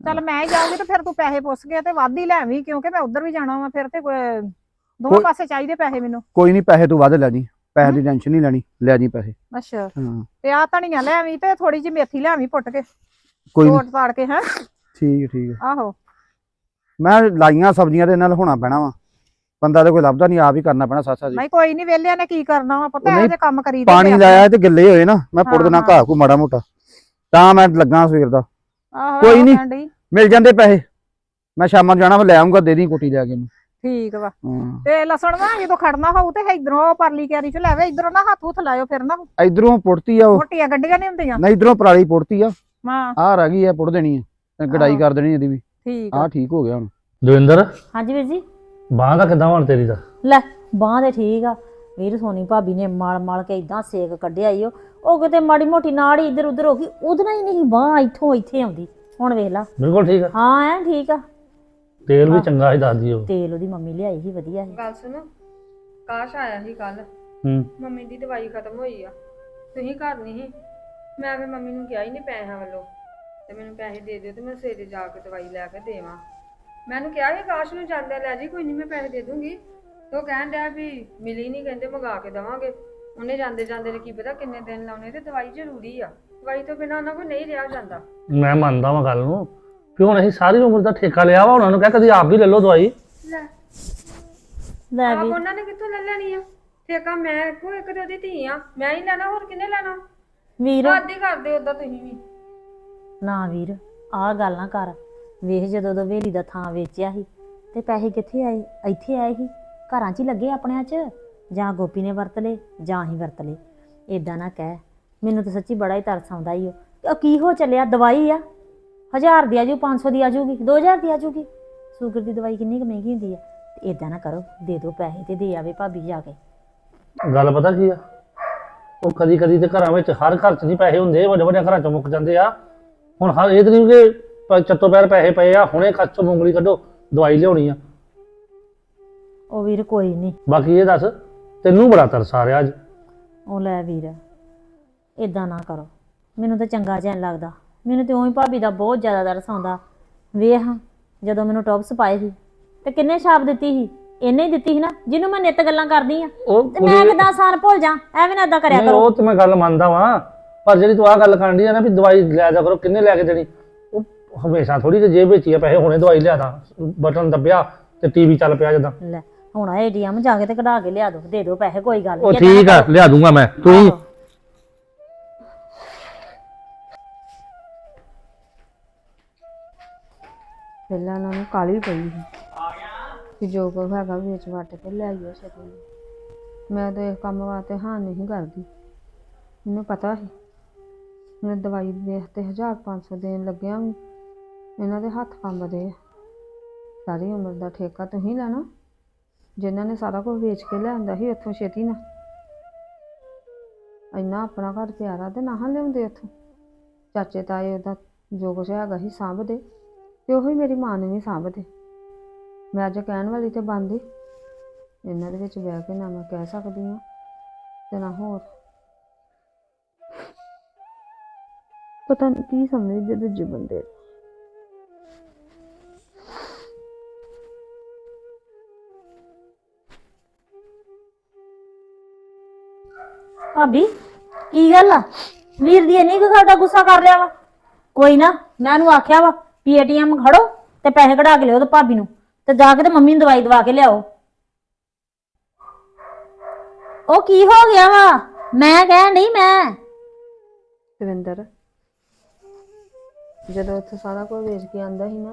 ਚੱਲ ਮੈਂ ਹੀ ਜਾਊਂਗੀ ਤੇ ਫਿਰ ਤੂੰ ਪੈਸੇ ਪੁੱਛ ਕੇ ਤੇ ਵੱਧ ਹੀ ਲੈਵੀਂ ਕਿਉਂਕਿ ਮੈਂ ਉੱਧਰ ਵੀ ਜਾਣਾ ਵਾ ਫਿਰ ਤੇ ਕੋਈ- ਦੋਵੇਂ ਕੋਈ- ਪਾਸੇ ਚਾਹੀਦੇ ਪੈਸੇ ਮੈਨੂੰ। ਕੋਈ ਨਹੀਂ ਪੈਸੇ ਤੂੰ ਵੱਧ ਲੈ ਜੀ ਪੈਸੇ ਦੀ ਟੈਨਸ਼ਨ ਨਹੀਂ ਲੈਣੀ ਲੈ ਜੀ ਪੈਸੇ। ਅੱਛਾ। ਹਾਂ। ਤੇ ਆ ਧਣੀਆਂ ਲੈ ਆਵੀਂ ਤੇ ਥੋੜੀ ਜਿਹੀ ਮੇਥੀ ਲੈ ਆਵੀਂ ਪੁੱਟ ਕੇ ਕੋਈ ਨਹੀਂ ਤੋੜ ਤਾੜ ਕੇ ਹੈ? ਠੀਕ ਹੈ, ਠੀਕ। ਹੈ ਆਹੋ। ਮੈਂ ਲਾਈਆਂ ਸਬਜ਼ੀਆਂ ਦੇ ਨਾਲ ਹੋਣਾ ਪੈਣਾ ਵਾ। ਬੰਦਾ ਤੇ ਕੋਈ ਲੱਭਦਾ ਨਹੀਂ ਆਪ ਹੀ ਕਰਨਾ ਪੈਣਾ ਸਾਸਾ ਜੀ ਨਹੀਂ ਕੋਈ ਨਹੀਂ ਵੇਲਿਆਂ ਨੇ ਕੀ ਕਰਨਾ ਵਾ ਪਤਾ ਨਹੀਂ, ਜੇ ਕੰਮ ਕਰੀ ਪਾਣੀ ਲਾਇਆ ਤੇ ਗਿੱਲੇ ਹੋਏ ਨਾ ਮੈਂ ਪੁੱਟ ਹਾਂ, ਦੇਣਾ ਹਾਂ। ਘਾਹ ਕੋ ਮਾੜਾ ਮੋਟਾ। ਤਾਂ ਮੈਂ ਲੱਗਾ ਸਵੇਰ ਦਾ। ਆਹੋ ਕੋਈ ਨੀ। ਕਹਿਣ ਡਈ। ਮਿਲ ਜਾਂਦੇ ਪੈਸੇ। ਮੈਂ ਸ਼ਾਮਾਂ ਨੂੰ ਜਾਣਾ ਮੈਂ ਲੈ ਆਉਂਗਾ ਦੇ ਦੀ ਕੋਟੀ ਲੈ ਕੇ ਉਹਨੂੰ। ਠੀਕ ਵਾ। ਹਾਂ। ਤੇ ਲਸਣ ਨਾ ਜਦੋਂ ਖੜਨਾ ਹੋਊ ਤੇ ਇਧਰੋਂ ਪਰਲੀ ਕਿਆਰੀ ਚ ਲੈਵੇ ਇਧਰੋਂ ਨਾ ਹੱਥ ਹੁੱਥ ਲਾਇਓ ਫਿਰ ਨਾ। ਇਧਰੋਂ ਪੁੱਟਤੀ ਆ ਉਹ। ਮੋਟੀਆਂ ਗੱਡੀਆਂ ਨਹੀਂ ਹੁੰਦੀਆਂ। ਨਹੀਂ ਇਧਰੋਂ ਪਰਾਲੀ ਪੁੱਟਤੀ ਆ। ਹਾਂ। ਆਹ ਰਹਿ ਗਈ ਆ ਪੁੱਟ ਦੇਣੀ ਆ। ਤੇ ਗਡਾਈ। ਕਰ ਦੇਣੀ ਇਹਦੀ ਵੀ। ਠੀਕ ਆ। ਆਹ ਠੀਕ ਹੋ ਗਿਆ ਹੁਣ। ਦਵਿੰਦਰ ਹਾਂਜੀ ਵੀਰ ਜੀ। ਬਾਂਹ ਦਾ ਕਿਦਾਂ ਹੁਣ ਤੇਰੀ ਦਾ? ਲੈ ਬਾਂਹ ਦੇ ਠੀਕ ਆ। ਵੀਰ ਸੋਨੀ ਭਾਬੀ ਨੇ ਮਲ ਮਲ ਕੇ ਇਦਾਂ ਸੇਕ ਕੱਢਿਆ ਈ ਓ। ਉਹ ਕਿਤੇ ਮਾੜੀ ਮੋਟੀ ਨਾੜੀ ਇੱਧਰ ਉੱਧਰ ਹੋ ਗਈ ਉਹਦੇ ਨਾਲ ਹੀ ਨਹੀਂ ਬਾਂਹ ਇੱਥੋਂ ਇੱਥੇ ਆਉਂਦੀ। ਹੁਣ ਵੇਖ ਲਾ। ਬਿਲਕੁਲ ਠੀਕ ਆ। ਹਾਂ ਐ ਠੀਕ ਆ। ਤੇਲ ਵੀ ਚੰਗਾ ਹੀ ਦੱਸਦੀ ਉਹ। ਤੇਲ ਉਹਦੀ ਮੰਮੀ ਲਿਆਈ ਸੀ ਵਧੀਆ ਸੀ। ਗੱਲ ਸੁਣੋ ਕਾਸ਼ ਆਇਆ ਸੀ ਕੱਲ ਹੂੰ। ਮੰਮੀ ਦੀ ਦਵਾਈ ਖਤਮ ਹੋਈ ਆ। ਤੁਸੀਂ ਘਰ ਨਹੀਂ ਸੀ। ਮੈਂ ਫਿਰ ਮੰਮੀ ਨੂੰ ਕਿਹਾ ਹੀ ਨਹੀਂ ਪੈਸਿਆਂ ਵੱਲੋਂ। ਤੇ ਮੈਨੂੰ ਪੈਸੇ ਦੇ ਦਿਓ ਤੇ ਮੈਂ ਸਵੇਰੇ ਜਾ ਕੇ ਦਵਾਈ ਲੈ ਕੇ ਦੇਵਾਂ। ਮੈਨੂੰ ਕਿਹਾ ਸੀ ਕਾਸ਼ ਨੂੰ ਜਾਂਦੇ ਲੈ ਜੀ ਕੋਈ ਨਹੀਂ ਮੈਂ ਪੈਸੇ ਦੇ ਦੂੰਗੀ। ਤੇ ਉਹ ਕਹਿਣ ਡਿਆ ਵੀ ਮਿਲੀ ਨਹੀਂ ਕਹਿੰਦੇ ਮੰਗਾ ਕੇ ਦਵਾਂਗੇ। ਉਹਨੇ ਜਾਂਦੇ ਜਾਂਦੇ ਨੇ ਕੀ ਪਤਾ ਕਿੰਨੇ ਦਿਨ ਲਾਉਣੇ ਤੇ ਦਵਾਈ ਜ਼ਰੂਰੀ ਆ। ਦਵਾਈ ਤੋਂ ਬਿਨਾਂ ਉਹਨਾਂ ਕੋਲ ਨਹੀਂ ਰਿਹਾ ਜਾਂਦਾ। ਮੈਂ ਮੰਨਦਾ ਵਾਂ ਗੱਲ ਨੂੰ। ਵੀ ਹੁਣ ਅਸੀਂ ਸਾਰੀ ਉਮਰ ਦਾ ਠੇਕਾ ਲਿਆ ਵਾ ਉਹਨਾਂ ਨੂੰ ਕਹਿ ਕਦੀ ਆਪ ਵੀ ਲੈ ਲਓ ਦਵਾਈ। ਲੈ। ਲੈ ਆਪ ਵੀ। ਉਹਨਾਂ ਨੇ ਕਿੱਥੋਂ ਲੈ ਲੈਣੀ ਆ? ਠੇਕਾ ਮੈਂ ਕੋ ਇੱਕ ਤੇ ਉਹਦੀ ਧੀ ਆ। ਮੈਂ ਹੀ ਲੈਣਾ ਹੋਰ ਕਿੰਨੇ ਲੈਣਾ? ਵੀਰ। ਆਦੀ ਕਰਦੇ ਉਦਾਂ ਤੁਸੀਂ ਵੀ। ਨਾ ਵੀਰ ਆਹ ਗੱਲ ਨਾ ਕਰ। ਵੇਖ ਜਦੋਂ ਦਾ ਵੇਲੀ ਦਾ ਥਾਂ ਵੇਚਿਆ ਸੀ ਤੇ ਪੈਸੇ ਕਿੱਥੇ ਆਏ? ਇੱਥੇ ਆਏ ਸੀ। ਘਰਾਂ 'ਚ ਹੀ ਲੱਗੇ ਆਪਣਿਆਂ 'ਚ? ਜਾਂ ਗੋਪੀ ਨੇ ਵਰਤ ਲਏ ਜਾਂ ਹੀ ਵਰਤ ਲਏ। ਏਦਾਂ ਨਾ ਕਹਿ ਮੈਨੂੰ ਤਾਂ ਸੱਚੀ ਬੜਾ ਹੀ ਤਰਸ ਆਉਂਦਾ ਈ ਉਹ ਕੀ ਹੋ ਚੱਲਿਆ? ਦਵਾਈ ਆ? ਹਜ਼ਾਰ ਦੀ ਆਜੂ 500 ਦੀ ਆਜੂਗੀ 2000 ਦੀ ਆਜੂਗੀ ਸ਼ੂਗਰ ਦੀ ਦਵਾਈ ਕਿੰਨੀ ਕੁ ਮਹਿੰਗੀ ਹੁੰਦੀ ਆ? ਤੇ ਏਦਾਂ ਨਾ ਕਰੋ ਦੇ ਦਿਓ ਪੈਸੇ ਤੇ ਦੇ ਆਵੇ ਭਾਬੀ ਜਾ ਕੇ। ਗੱਲ ਪਤਾ ਕੀ ਆ? ਉਹ ਕਦੀ ਕਦੀ ਤੇ ਘਰਾਂ ਵਿੱਚ ਹਰ ਘਰ 'ਚ ਨਹੀਂ ਪੈਸੇ ਹੁੰਦੇ ਵੱਡੇ ਵੱਡੇ ਘਰਾਂ 'ਚੋਂ ਮੁੱਕ ਜਾਂਦੇ ਆ। ਹੁਣ ਹਰ ਇਹ ਤਾਂ ਨਹੀਂ ਕਿ ਪ- ਚੱਤੋ ਪੈਰ ਪੈਸੇ ਪਏ ਆ ਹੁਣੇ ਖਰਚ ਚੋਂ ਮੂੰਗਲੀ ਕੱਢੋ ਦਵਾਈ ਲਿਆਉਣੀ ਆ। ਉਹ ਵੀਰ ਕੋਈ ਨਹੀਂ ਬਾਕੀ ਇਹ ਦੱਸ ਤੈਨੂੰ ਬੜਾ ਤਰਸ ਆ ਰਿਹਾ ਅੱਜ। ਉਹ ਲੈ ਵੀਰ ਇਦਾਂ ਨਾ ਕਰੋ। ਮੈਨੂੰ ਤਾਂ ਚੰਗਾ ਜਿਹਾ ਨੀ ਲੱਗਦਾ। ਮੈਨੂੰ ਤੇ ਉਹੀ ਭਾਬੀ ਦਾ ਬਹੁਤ ਜ਼ਿਆਦਾ ਦਰਸ ਆਉਂਦਾ। ਵੇਖ ਜਦੋਂ ਮੈਨੂੰ ਟੌਪਸ ਪਾਏ ਸੀ ਤੇ ਕਿੰਨੇ ਛਾਪ ਦਿੱਤੀ ਸੀ। ਇਹਨੇ ਹੀ ਦਿੱਤੀ ਸੀ ਨਾ ਜਿਹਨੂੰ ਮੈਂ ਨਿੱਤ ਗੱਲਾਂ ਕਰਦੀ ਆ। ਉਹ ਤੇ ਮੈਂ ਕਿਦਾਂ ਆਸਾਨ ਭੁੱਲ ਜਾ ਐਵੇਂ ਨਾ ਏਦਾਂ ਕਰਿਆ ਨਹੀਂ, ਕਰੋ। ਉਹ ਤੇ ਮੈਂ ਗੱਲ ਮੰਨਦਾ ਵਾਂ। ਪਰ ਜਿਹੜੀ ਤੂੰ ਆ ਗੱਲ ਕਰਨ ਦੀ ਆ ਨਾ ਵੀ ਦਵਾਈ ਲੈ ਜਾ ਕਰੋ ਕਿੰਨੇ ਲੈ ਕੇ ਦੇਣੀ? ਉਹ ਹਮੇਸ਼ਾ ਥੋੜੀ ਜਿਹੀ ਜੇਬ ਵਿੱਚ ਹੀ ਆ ਪੈਸੇ ਹੁਣੇ ਦਵਾਈ ਲਿਆਦਾ ਬਟਨ ਦੱਬਿਆ ਤੇ ਟੀਵੀ ਚੱਲ ਪਿਆ ਜਦਾਂ। ਲੈ ਹੁਣ ਏਟੀਐਮ ਜਾ ਕੇ ਤੇ ਕਢਾ ਕੇ ਲਿਆ ਦੋ ਦੇ ਦਿਓ ਪੈਸੇ ਕੋਈ ਗੱਲ ਉਹ ਠੀਕ ਆ। ਲਿਆ ਦੂੰਗਾ ਮੈਂ ਤੂੰ। ਪਹਿਲਾਂ ਉਹਨਾਂ ਨੂੰ ਕਾਲੀ ਪਈ ਸੀ। ਕਿ ਜੋ ਕੋ ਹੈਗਾ ਵਿੱਚ ਵੱਟ ਕੇ ਲੈ ਆਈਓ ਛੇਤੀ ਮੈਂ ਤਾਂ ਇਸ ਕੰਮ ਵਾਸਤੇ ਹਾਂ ਨਹੀਂ ਕਰਦੀ। ਮੈਨੂੰ ਪਤਾ ਸੀ। ਮੈਂ ਦਵਾਈ ਵੇਖ ਤੇ 1500 ਦੇਣ ਲੱਗਿਆ ਵੀ ਇਹਨਾਂ ਦੇ ਹੱਥ ਕੰਬਦੇ ਆ। ਸਾਰੀ ਉਮਰ ਦਾ ਠੇਕਾ ਤੁਸੀਂ ਲੈਣਾ। ਜਿਨ੍ਹਾਂ ਨੇ ਸਾਰਾ ਕੁਝ ਵੇਚ ਕੇ ਲਿਆਂਦਾ ਸੀ ਉੱਥੋਂ ਛੇਤੀ ਨਾ। ਇੰਨਾ ਆਪਣਾ ਘਰ ਪਿਆਰਾ ਤੇ ਨਾ ਲਿਆਉਂਦੇ ਉੱਥੋਂ। ਚਾਚੇ ਤਾਏ ਉਹਦਾ ਜੋ ਕੁਛ ਹੈਗਾ ਸੀ ਸਾਂਭਦੇ ਤੇ ਉਹੀ ਮੇਰੀ ਮਾਂ ਨੇ ਵੀ ਸਾਂਭਦੇ। ਮੈਂ ਅੱਜ ਕਹਿਣ ਵਾਲੀ ਤੇ ਬੰਦੀ ਇਹਨਾਂ ਦੇ ਵਿੱਚ ਬਹਿ ਕੇ ਨਾ ਮੈਂ ਕਹਿ ਸਕਦੀ ਹਾਂ ਤੇ ਨਾ ਹੋਰ। ਪਤਾ ਨਹੀਂ ਕੀ ਸਮਝਦੇ ਦੂਜੇ ਬੰਦੇ ਭਾਬੀ, ਕੀ ਗੱਲ ਆ? ਵੀਰ ਦੀ ਇੰਨੀ ਕੁ ਗੱਲ ਦਾ ਗੁੱਸਾ ਕਰ ਲਿਆ ਵਾ। ਕੋਈ ਨਾ, ਮੈਂ ਉਹਨੂੰ ਆਖਿਆ ਵਾ ਵੀ ਖੜੋ ਤੇ ਪੈਸੇ ਕਢਾ ਕੇ ਲਿਓ ਤੇ ਭਾਬੀ ਨੂੰ ਤੇ ਜਾ ਕੇ ਤੇ ਮੰਮੀ ਨੂੰ ਦਵਾਈ ਦਵਾ ਕੇ ਲਿਆਓ। ਉਹ ਕੀ ਹੋ ਗਿਆ ਵਾ? ਮੈਂ ਕਹਿਣ ਨਹੀਂ ਮੈਂ। ਦਵਿੰਦਰ, ਜਦੋਂ ਉੱਥੇ ਸਾਰਾ ਕੁਝ ਵੇਚ ਕੇ ਆਂਦਾ ਸੀ ਨਾ,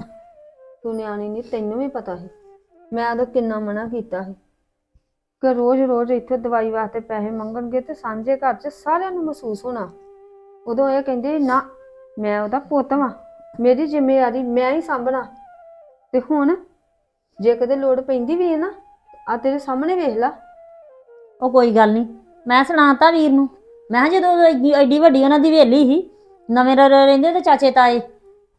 ਤੂੰ ਨਿਆਣੀ ਨਹੀਂ ਤੈਨੂੰ ਵੀ ਪਤਾ ਸੀ। ਮੈਂ ਉਦੋਂ ਕਿੰਨਾ ਮਨਾ ਕੀਤਾ ਸੀ। ਕਿ ਰੋਜ਼-ਰੋਜ਼ ਇੱਥੇ ਦਵਾਈ ਵਾਸਤੇ ਪੈਸੇ ਮੰਗਣਗੇ ਤੇ ਸਾਂਝੇ ਘਰ 'ਚ ਸਾਰਿਆਂ ਨੂੰ ਮਹਿਸੂਸ ਹੋਣਾ। ਉਦੋਂ ਇਹ ਕਹਿੰਦੇ, ਨਾ, ਮੈਂ ਉਹਦਾ ਪੁੱਤ ਵਾਂ। ਮੇਰੀ ਜ਼ਿੰਮੇਵਾਰੀ ਮੈਂ ਹੀ ਸੰਭਣਾ। ਤੇ ਹੁਣ ਜੇ ਕਦੇ ਲੋੜ ਪੈਂਦੀ ਵੀ ਹੈ ਨਾ, ਆ ਤੇਰੇ ਸਾਹਮਣੇ ਵੇਖ ਲਾ। ਉਹ ਕੋਈ ਗੱਲ ਨਹੀਂ, ਮੈਂ ਸੁਣਾਤਾ ਵੀਰ ਨੂੰ। ਮੈਂ ਕਿਹਾ ਜਦੋਂ ਉਹ ਐਡੀ ਐਡੀ ਵੱਡੀ ਉਹਨਾਂ ਦੀ ਹਵੇਲੀ ਸੀ, ਨਵੇਂ ਰ- ਰ- ਰਹਿੰਦੇ ਤੇ ਚਾਚੇ, ਤਾਏ,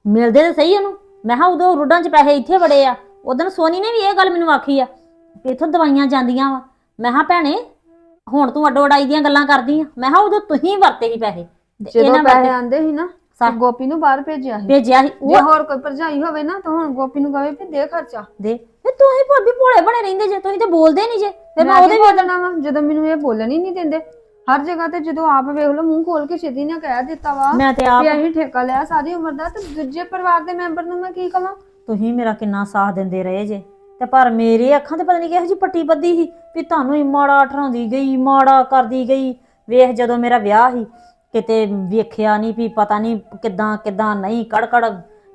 ਮਿਲਦੇ ਤਾਂ ਸਹੀ ਉਹਨੂੰ। ਮੈਂ ਕਿਹਾ ਉਦੋਂ ਰੁੱਡਾਂ 'ਚ ਪੈਸੇ ਇੱਥੇ ਬੜੇ ਆ। ਉਦੋਂ ਸੋਨੀ ਨੇ ਵੀ ਇਹ ਗੱਲ ਮੈਨੂੰ ਆਖੀ ਆ ਕਿ ਇੱਥੋਂ ਦਵਾਈਆਂ ਜਾਂਦੀਆਂ ਵਾ। ਮੈਂ ਕਿਹਾ ਭੈਣੇ ਹੁਣ ਤੂੰ ਅੱਡੋ ਅਡਾਈ ਦੀਆਂ ਗੱਲਾਂ ਕਰਦੀ ਆ। ਮੈਂ ਕਿਹਾ ਉਦੋਂ ਤੁਸੀਂ ਵਰਤੇ ਸੀ ਪੈਸੇ। ਤੇ ਜਦੋਂ ਇਹਨਾਂ ਪੈਸੇ ਵਰਤੇ ਆਂਦੇ ਸੀ ਨਾ ਸਾ- ਗੋਪੀ ਨੂੰ ਬਾਹਰ ਭੇਜਿਆ ਸੀ। ਭੇਜਿਆ ਸੀ। ਜੇ ਉਹ ਹੋਰ ਕੋਈ ਭਰਜਾਈ ਹੋਵੇ ਨਾ ਤਾਂ ਹੁਣ ਗੋਪੀ ਨੂੰ ਕਹੇ ਵੀ ਦੇ ਖਰਚਾ। ਦੇ। ਤੇ ਤੁਸੀਂ ਭਾਬੀ ਭੋਲੇ ਬਣੇ ਰਹਿੰਦੇ ਜੇ ਤੁਸੀਂ ਤੇ ਬੋਲਦੇ ਨਹੀਂ ਜੇ। ਫਿਰ ਮੈਂ ਉਹਦੇ ਉਹਦੇ ਵੀ ਬੋਲਣਾ ਵਾ? ਜਦੋਂ ਮੈਨੂੰ ਇਹ ਬੋਲਣ ਹੀ ਨਹੀਂ ਦਿੰਦੇ। ਹਰ ਜਗ੍ਹਾ ਤੇ ਜਦੋਂ ਆਪ ਵੇਖ ਲਓ ਮੂੰਹ ਖੋਲ ਕੇ ਛੇਤੀ ਨੇ ਕਹਿ ਦਿੱਤਾ ਵਾ ਮੈਂ ਤੇ ਆਪ ਵੀ ਅਸੀਂ ਠੇਕਾ ਲਿਆ ਸਾਰੀ ਉਮਰ ਦਾ ਤੇ ਦੂਜੇ ਪਰਿਵਾਰ ਦੇ ਮੈਂਬਰ ਨੂੰ ਮੈਂ ਕੀ ਕਵਾਂ? ਤੁਸੀਂ ਮੇਰਾ ਕਿੰਨਾ ਸਾਥ ਦਿੰਦੇ ਰਹੇ ਜੇ। ਤੇ ਪਰ ਮੇਰੇ ਅੱਖਾਂ ਤੇ ਪਤਾ ਨਹੀਂ ਕਿਹੋ ਜੀ ਪੱਟੀ ਬੱਧੀ ਸੀ ਵੀ ਤੁਹਾਨੂੰ ਹੀ ਮਾੜਾ ਠਰਾਉਂਦੀ ਗਈ ਮਾੜਾ ਕਰਦੀ ਗਈ। ਵੇਖ ਜਦੋਂ ਮੇਰਾ ਵਿਆਹ ਸੀ ਕਿਤੇ ਵੇਖਿਆ ਨਹੀਂ ਵੀ ਪਤਾ ਨਹੀਂ ਕਿੱਦਾਂ ਕਿੱਦਾਂ ਨਹੀਂ ਕੜਕੜ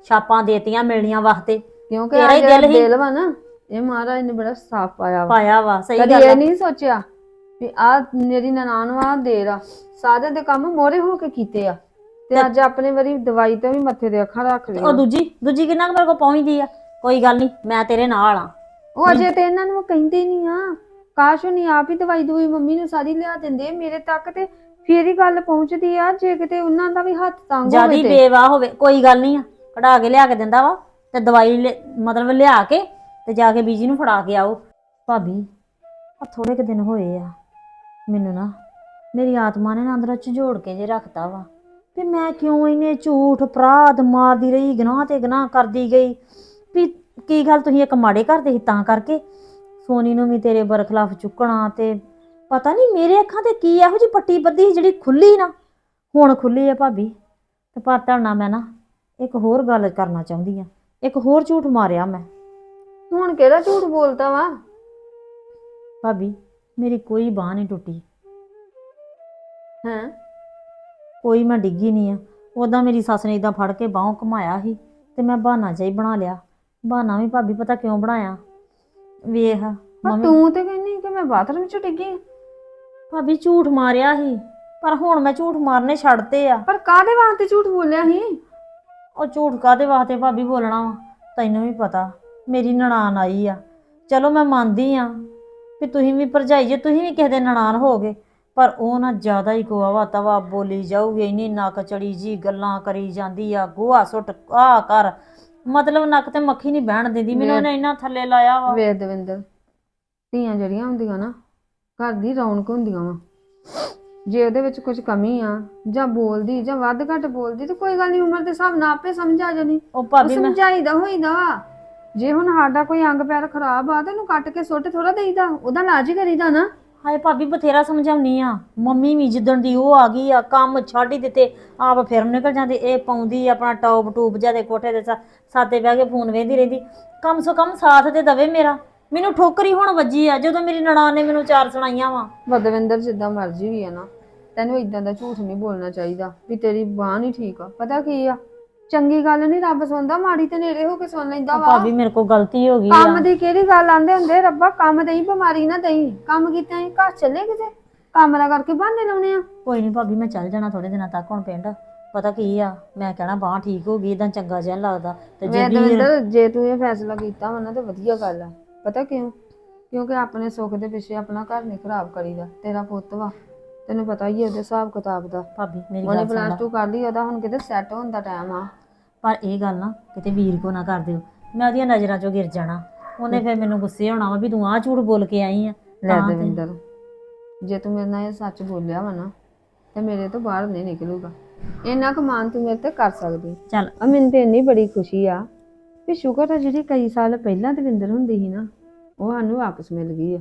ਛਾਪਾਂ ਦੇਤੀਆਂ ਮਿਲਣੀਆਂ ਵਾਸਤੇ। ਕਿਉਂਕਿ ਤੇਰਾ ਹੀ ਦਿਲ ਹੀ- ਦਿਲ ਵਾ ਨਾ ਇਹ ਮਹਾਰਾਜ ਨੇ ਬੜਾ ਸਾਫ਼ ਪਾਇਆ ਵਾ। ਪਾਇਆ ਵਾ ਸਹੀ ਕਦੀ ਗੱਲ ਇਹ ਆ। ਨਹੀਂ ਸੋਚਿਆ ਵੀ ਆ ਮੇਰੀ ਨਨਾਣ ਵਾ ਦੇਰ ਆ। ਸਾਰਿਆਂ ਦੇ ਕੰਮ ਮੋਰੇ ਹੋ ਕੇ ਕੀਤੇ ਆ। ਤੇ ਅੱਜ ਆਪਣੇ ਵਾਰੀ ਦਵਾਈ ਤੇ ਵੀ ਮੱਥੇ ਦੇ ਅੱਖਾਂ ਰੱਖ ਉਹ ਲਈਆਂ। ਦੂਜੀ ਦੂਜੀ ਕਿੰਨਾ ਕੁ ਮੇਰੇ ਕੋਲ ਪਹੁੰਚਦੀ ਆ? ਕੋਈ ਗੱਲ ਨਹੀਂ ਮੈਂ ਤੇਰੇ ਨਾਲ ਆ। ਉਹ ਅਜੇ ਤੇ ਇਹਨਾਂ ਨੂੰ ਕਹਿੰਦੇ ਨਹੀਂ ਆ। ਕਾਸ਼ ਉਹ ਨਹੀਂ ਆਪ ਹੀ ਦਵਾਈ ਦੂਈ ਮੰਮੀ ਨੂੰ ਸਾਰੀ ਲਿਆ ਦਿੰਦੇ ਮੇਰੇ ਤੱਕ ਤੇ ਫੇਰ ਹੀ ਗੱਲ ਪਹੁੰਚਦੀ ਆ ਜੇ ਕਿਤੇ ਉਹਨਾਂ ਦਾ ਵੀ ਹੱਥ ਤੰਗ ਜਿਆਦੀ ਹੋਵੇ ਤੇ। ਬੇਵਾਹ ਹੋਵੇ ਕੋਈ ਗੱਲ ਨਹੀਂ ਆ ਕਢਾ ਕੇ ਲਿਆ ਕੇ ਦਿੰਦਾ ਵਾ ਤੇ ਦਵਾਈ ਲਿ- ਮਤਲਬ ਲਿਆ ਕੇ ਤੇ ਜਾ ਕੇ ਬੀਜੀ ਨੂੰ ਫੜਾ ਕੇ ਆਓ। ਭਾਬੀ ਆ ਥੋੜੇ ਕੁ ਦਿਨ ਹੋਏ ਆ। ਮੈਨੂੰ ਨਾ ਮੇਰੀ ਆਤਮਾ ਨੇ ਨਾ ਅੰਦਰ ਝੋੜ ਕੇ ਜੇ ਰੱਖਤਾ ਵਾ। ਵੀ ਮੈਂ ਕਿਉਂ ਇਹਨੇ ਝੂਠ ਅਪਰਾਧ ਮਾਰਦੀ ਰਹੀ ਗੁਨਾਹ ਤੇ ਗੁਨਾਹ ਕਰਦੀ ਗਈ? ਵੀ ਕੀ ਗੱਲ ਤੁਸੀਂ ਇੱਕ ਮਾੜੇ ਘਰ ਦੇ ਸੀ ਤਾਂ ਕਰਕੇ? ਸੋਨੀ ਨੂੰ ਵੀ ਤੇਰੇ ਬਰਖਲਾਫ ਚੁੱਕਣਾ ਤੇ ਪਤਾ ਨਹੀਂ ਮੇਰੇ ਅੱਖਾਂ ਤੇ ਕੀ ਇਹੋ ਜਿਹੀ ਪੱਟੀ ਬੱਧੀ ਸੀ ਜਿਹੜੀ ਖੁੱਲੀ ਨਾ। ਹੁਣ ਖੁੱਲੀ ਆ ਭਾਬੀ ਤੇ ਪਰ ਤੁਹਾਡੇ ਮੈਂ ਨਾ ਇੱਕ ਹੋਰ ਗੱਲ ਕਰਨਾ ਚਾਹੁੰਦੀ ਆ। ਇੱਕ ਹੋਰ ਝੂਠ ਮਾਰਿਆ ਮੈਂ। ਹੁਣ ਕਿਹੜਾ ਝੂਠ ਬੋਲਦਾ ਵਾ? ਭਾਬੀ ਮੇਰੀ ਕੋਈ ਬਾਹ ਨਹੀਂ ਟੁੱਟੀ। ਹੈ? ਕੋਈ ਮੈਂ ਡਿੱਗੀ ਨਹੀਂ ਆ। ਉਦਾਂ ਮੇਰੀ ਸੱਸ ਨੇ ਇਦਾਂ ਫੜ ਕੇ ਬਾਹੋਂ ਘੁਮਾਇਆ ਸੀ ਤੇ ਮੈਂ ਬਹਾਨਾ ਜਿਹਾ ਹੀ ਬਣਾ ਲਿਆ। ਬਹਾਨਾ ਵੀ ਭਾਬੀ ਪਤਾ ਕਿਉਂ ਬਣਾਇਆ? ਵੇਖ ਪਰ ਮੰਮੀ ਤੂੰ ਤੇ ਕਹਿੰਦੀ ਕਿ ਮੈਂ ਬਾਥਰੂਮ ਚ ਡਿੱਗੀ। ਭਾਬੀ ਝੂਠ ਮਾਰਿਆ ਸੀ ਪਰ ਹੁਣ ਮੈਂ ਝੂਠ ਮਾਰਨੇ ਛੱਡਤੇ ਆ। ਪਰ ਕਾਦੇ ਵਾਸਤੇ ਝੂਠ ਬੋਲਿਆ ਸੀ? ਉਹ ਝੂਠ ਕਾਦੇ ਵਾਸਤੇ ਭਾਬੀ ਬੋਲਣਾ ਵਾ? ਤੈਨੂੰ ਵੀ ਪਤਾ ਮੇਰੀ ਨਨਾਣ ਆਈ ਆ। ਚਲੋ ਮੈਂ ਮੰਨਦੀ ਆ ਵੀ ਤੁਸੀਂ ਵੀ ਭਰਜਾਈ ਜੇ ਤੁਸੀਂ ਵੀ ਕਿਸੇ ਦੇ ਨਨਾਣ ਹੋਗੇ ਪਰ ਉਹ ਨਾ ਜ਼ਿਆਦਾ ਹੀ ਕੋਵਾ ਤਵਾ ਬੋਲੀ ਜਾਊਗੀ ਇੰਨੀ ਨੱਕ ਚੜੀ ਜੀ ਗੱਲਾਂ ਕਰੀ ਜਾਂਦੀ ਆ ਗੋਹਾ ਸੁੱਟ ਆ ਕਰ। ਮਤਲਬ ਨੱਕ ਤੇ ਮੱਖੀ ਨਹੀਂ ਬਹਿਣ ਦਿੰਦੀ ਮੈਨੂੰ ਉਹਨੇ ਇੰਨਾ ਥੱਲੇ ਲਾਇਆ ਵਾ। ਵੇਖ ਦਵਿੰਦਰ ਧੀਆਂ ਜਿਹੜੀਆਂ ਹੁੰਦੀਆਂ ਨਾ ਘਰ ਦੀ ਰੌਣਕ ਹੁੰਦੀਆਂ ਵਾ। ਜੇ ਉਹਦੇ ਵਿੱਚ ਕੁਝ ਕਮੀ ਆ ਜਾਂ ਬੋਲਦੀ ਜਾਂ ਵੱਧ ਘੱਟ ਬੋਲਦੀ ਤੇ ਕੋਈ ਗੱਲ ਨਹੀਂ ਉਮਰ ਦੇ ਹਿਸਾਬ ਨਾਲ ਆਪੇ ਸਮਝ ਆ ਜਾਣੀ। ਉਹ ਭਾਬੀ ਮੈਂ ਸਮਝਾਈਦਾ ਹੋਈਦਾ ਵਾ। ਜੇ ਹੁਣ ਸਾਡਾ ਕੋਈ ਅੰਗ ਪੈਰ ਖਰਾਬ ਆ ਤੇ ਇਹਨੂੰ ਕੱਟ ਕੇ ਸੁੱਟ ਥੋੜਾ ਦੇਈਦਾ। ਉਹਦਾ ਇਲਾਜ ਹੀ ਕਰੀਦਾ ਨਾ। ਹਾਏ ਭਾਬੀ ਬਥੇਰਾ ਸਮਝਾਉਣੀ ਆ। ਮੰਮੀ ਵੀ ਜਿੱਦਣ ਦੀ ਉਹ ਆ ਗਈ ਆ, ਕੰਮ ਛੱਡ ਹੀ ਦਿੱਤੇ, ਆਪ ਫਿਰ ਨਿਕਲ ਜਾਂਦੀ। ਇਹ ਪਾਉਂਦੀ ਆਪਣਾ ਟੌਪ ਟੂਪ ਜਿਹਾ ਦੇ ਕੋਠੇ ਦੇ ਸਾ- ਸਾਤੇ ਬਹਿ ਕੇ ਫੋਨ ਵੇਂਦੀ ਰਹਿੰਦੀ। ਕਮ ਸੋ ਕਮ ਸਾਥ ਤੇ ਦਵੇ ਮੇਰਾ। ਮੈਨੂੰ ਠੋਕਰੀ ਹੁਣ ਵੱਜੀ ਆ, ਜਦੋਂ ਮੇਰੀ ਨਨਾਣ ਨੇ ਮੈਨੂੰ ਚਾਰ ਸੁਣਾਈਆਂ ਵਾ। ਬਦਵਿੰਦਰ ਜਿੱਦਾਂ ਮਰਜ਼ੀ ਵੀ ਆ ਨਾ। ਤੈਨੂੰ ਇਦਾਂ ਦਾ ਝੂਠ ਨਹੀਂ ਬੋਲਣਾ ਚਾਹੀਦਾ, ਵੀ ਤੇਰੀ ਬਾਹ ਨਹੀਂ ਠੀਕ ਆ। ਪਤਾ ਕੀ ਆ? ਚੰਗੀ ਗੱਲ ਨਹੀਂ ਰੱਬ ਸੁਣਦਾ ਮਾੜੀ ਤੇ ਨੇੜੇ ਹੋ ਕੇ ਸੁਣ ਲੈਂਦਾ ਵਾ। ਭਾਬੀ ਮੇਰੇ ਕੋਲ ਗਲਤੀ ਹੋ ਗਈ ਕੰਮ ਆ ਦੀ ਕਿਹੜੀ ਗੱਲ ਆਂਦੇ ਹੁੰਦੇ? ਰੱਬਾ ਕੰਮ ਦੇਈ ਬਿਮਾਰੀ ਨਾ ਦੇਈ। ਕੰਮ ਕੀਤਾ ਹੀ ਘਰ ਚੱਲੇ ਕਿਤੇ? ਕੰਮ ਦਾ ਕਰਕੇ ਬਹਾਨੇ ਲਾਉਣੇ ਆ। ਕੋਈ ਨਹੀਂ ਭਾਬੀ ਮੈਂ ਚੱਲ ਜਾਣਾ ਥੋੜੇ ਦਿਨਾਂ ਤੱਕ ਹੁਣ ਪਿੰਡ। ਪਤਾ ਕੀ ਆ ਮੈਂ ਕਹਿਣਾ ਬਾਹ ਠੀਕ ਹੋ ਗਈ ਇਦਾਂ ਚੰਗਾ ਜਿਹਾ ਨੀ ਲੱਗਦਾ। ਤੇ ਜੇ ਦਵਿੰਦਰ ਜੇ ਤੂੰ ਇਹ ਫੈਸਲਾ ਕੀਤਾ ਵਾ ਨਾ ਤੇ ਵਧੀਆ ਗੱਲ ਆ। ਪਤਾ ਕਿਉਂ? ਕਿਉਂਕਿ ਆਪਣੇ ਸੁੱਖ ਦੇ ਪਿੱਛੇ ਆਪਣਾ ਘਰ ਨਹੀਂ ਖਰਾਬ ਕਰੀਦਾ ਤੇਰਾ ਪੁੱਤ ਵਾ। ਤੈਨੂੰ ਪਤਾ ਹੀ ਹੈ ਉਹਦੇ ਹਿਸਾਬ ਕਿਤਾਬ ਦਾ। ਭਾਬੀ ਮੇਰੀ ਉਹਨੇ ਗੱਲ ਸੁਣ ਪਲੱਸ ਲਾ। 2 ਕਰ ਲਈ ਉਹਦਾ ਹੁਣ ਕਿਤੇ ਸੈੱਟ ਹੋਣ ਦਾ ਟਾਈਮ ਆ। ਪਰ ਇਹ ਗੱਲ ਨਾ ਕਿਤੇ ਵੀਰ ਕੋ ਨਾ ਕਰ ਦਿਓ। ਮੈਂ ਉਹਦੀਆਂ ਨਜ਼ਰਾਂ 'ਚੋਂ ਗਿਰ ਜਾਣਾ। ਉਹਨੇ ਫਿਰ ਮੈਨੂੰ ਗੁੱਸੇ ਹੋਣਾ ਵਾ ਵੀ ਤੂੰ ਆਹ ਝੂਠ ਬੋਲ ਕੇ ਆਈ ਆ। ਲੈ ਤਾਂ ਤੇ- ਦਵਿੰਦਰ ਜੇ ਤੂੰ ਮੇਰੇ ਨਾਲ ਇਹ ਸੱਚ ਬੋਲਿਆ ਵਾ ਨਾ ਤੇ ਮੇਰੇ ਤੋਂ ਬਾਹਰ ਨਹੀਂ ਨਿਕਲੂਗਾ। ਇੰਨਾ ਕੁ ਮਾਨ ਤੂੰ ਮੇਰੇ ਤੇ ਕਰ ਸਕਦੀ। ਚੱਲ। ਆ ਮੈਨੂੰ ਤੇ ਇੰਨੀ ਬੜੀ ਖੁਸ਼ੀ ਆ ਵੀ ਸ਼ੁਕਰ ਆ ਜਿਹੜੀ ਕਈ ਸਾਲ ਪਹਿਲਾਂ ਦਵਿੰਦਰ ਹੁੰਦੀ ਸੀ ਨਾ ਉਹ ਸਾਨੂੰ ਵਾਪਸ ਮਿਲ ਗਈ ਆ।